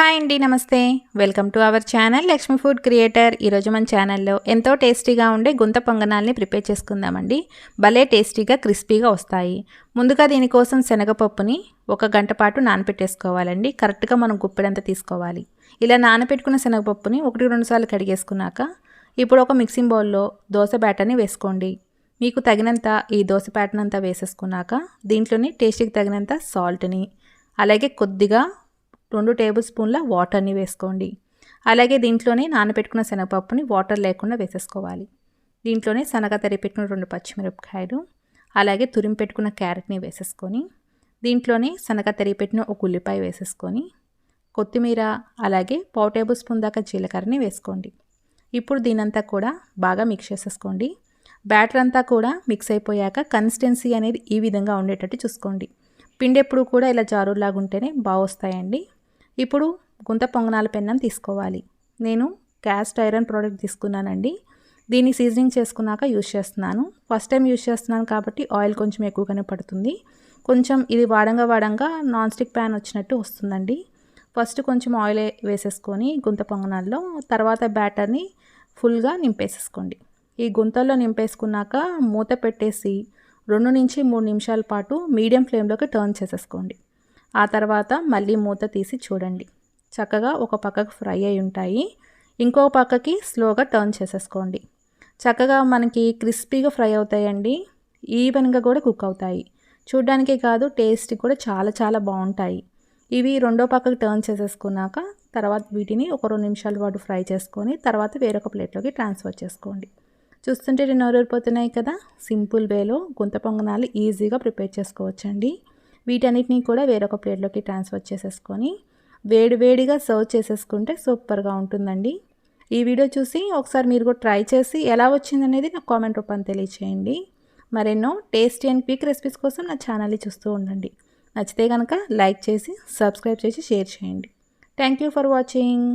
Hi అండి నమస్తే. Welcome to our channel Lakshmi food creator. ఈరోజు మన ఛానల్లో ఎంతో టేస్టీగా ఉండే గుంత పొంగనాల్ని ప్రిపేర్ చేసుకుందామండి. భలే టేస్టీగా క్రిస్పీగా వస్తాయి. ముందుగా దీనికోసం శనగపప్పుని ఒక గంట పాటు నానపెట్టేసుకోవాలండి. కరెక్ట్గా మనం గుప్పెడంత తీసుకోవాలి. ఇలా నానపెట్టుకున్న శనగపప్పుని ఒకటి రెండు సార్లు కడిగేసుకున్నాక ఇప్పుడు ఒక మిక్సింగ్ బౌల్లో దోశ బ్యాటర్ని వేసుకోండి. మీకు తగినంత ఈ దోశ ప్యాటర్న్ అంతా వేసేసుకున్నాక దీంట్లోని టేస్ట్కి తగినంత సాల్ట్ని అలాగే కొద్దిగా రెండు టేబుల్ స్పూన్ల వాటర్ని వేసుకోండి. అలాగే దీంట్లోనే నానబెట్టుకున్న శనగపప్పుని వాటర్ లేకుండా వేసేసుకోవాలి. దీంట్లోనే శనగ తరిపెట్టుకున్న రెండు పచ్చిమిరపకాయలు అలాగే తురిమి పెట్టుకున్న క్యారెట్ని వేసేసుకొని దీంట్లోనే శనగ తరిపెట్టిన ఒక ఉల్లిపాయ వేసేసుకొని కొత్తిమీర అలాగే పావు టేబుల్ స్పూన్ దాకా జీలకర్రని వేసుకోండి. ఇప్పుడు దీనంతా కూడా బాగా మిక్స్ చేసేసుకోండి. బ్యాటర్ అంతా కూడా మిక్స్ అయిపోయాక కన్సిస్టెన్సీ అనేది ఈ విధంగా ఉండేటట్టు చూసుకోండి. పిండి ఎప్పుడు కూడా ఇలా జారులాగా ఉంటేనే బాగా వస్తాయండి ఇప్పుడు గుంత పొంగనాల పెన్నం తీసుకోవాలి. నేను క్యాస్ట్ ఐరన్ ప్రోడక్ట్ తీసుకున్నానండి. దీన్ని సీజనింగ్ చేసుకున్నాక యూజ్ చేస్తున్నాను. ఫస్ట్ టైం యూజ్ చేస్తున్నాను కాబట్టి ఆయిల్ కొంచెం ఎక్కువగానే పడుతుంది. కొంచెం ఇది వాడంగా వాడంగా నాన్ స్టిక్ ప్యాన్ వచ్చినట్టు వస్తుందండి. ఫస్ట్ కొంచెం ఆయిల్ వేసేసుకొని గుంత పొంగనాల్లో తర్వాత బ్యాటర్ని ఫుల్గా నింపేసేసుకోండి. ఈ గుంతల్లో నింపేసుకున్నాక మూత పెట్టేసి రెండు నుంచి మూడు నిమిషాల పాటు మీడియం ఫ్లేమ్లోకి టర్న్ చేసేసుకోండి. ఆ తర్వాత మళ్ళీ మూత తీసి చూడండి. చక్కగా ఒక పక్కకు ఫ్రై అయి ఉంటాయి. ఇంకో పక్కకి స్లోగా టర్న్ చేసేసుకోండి. చక్కగా మనకి క్రిస్పీగా ఫ్రై అవుతాయండి. ఈవెన్గా కూడా కుక్ అవుతాయి. చూడ్డానికి కాదు టేస్ట్ కూడా చాలా చాలా బాగుంటాయి. ఇవి రెండో పక్కకు టర్న్ చేసేసుకున్నాక తర్వాత వీటిని ఒక రెండు నిమిషాల పాటు ఫ్రై చేసుకొని తర్వాత వేరొక ప్లేట్లోకి ట్రాన్స్ఫర్ చేసుకోండి. చూస్తుంటే నోరూరిపోతున్నాయి కదా? సింపుల్ వేలో గుంత పొంగనాలు ఈజీగా ప్రిపేర్ చేసుకోవచ్చండి. వీటన్నిటినీ కూడా వేరొక ప్లేట్లోకి ట్రాన్స్ఫర్ చేసేసుకొని వేడి వేడిగా సర్వ్ చేసేసుకుంటే సూపర్గా ఉంటుందండి. ఈ వీడియో చూసి ఒకసారి మీరు కూడా ట్రై చేసి ఎలా వచ్చిందనేది నాకు కామెంట్ రూపాన్ని తెలియచేయండి. మరెన్నో టేస్టీ అండ్ క్విక్ రెసిపీస్ కోసం నా ఛానల్ని చూస్తూ ఉండండి. నచ్చితే కనుక లైక్ చేసి సబ్స్క్రైబ్ చేసి షేర్ చేయండి. Thank you for watching.